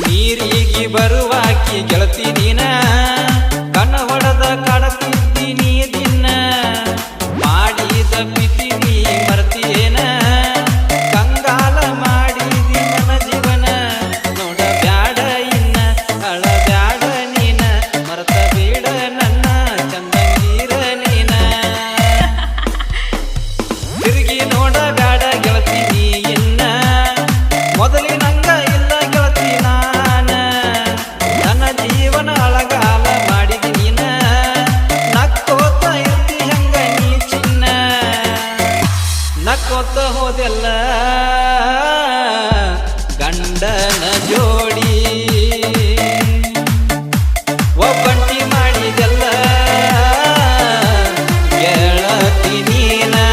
ನೀರಿಗೆ ಬರುವಾಕಿ ಗೆಳತಿ ನೀನ ಕಣ ಹೊಡೆದ ಕಡತಿದ್ದೀನಿ ದಿನ ಮಾಡಿದ ಮಿತಿ ನಕ್ಕೊತ್ತ ಹೋದೆಲ್ಲ ಗಂಡನ ಜೋಡಿ. ಒಬ್ಬಂಟಿ ಮಾಡಿದೆಲ್ಲ ಗೆಳತಿ ನೀನಾ.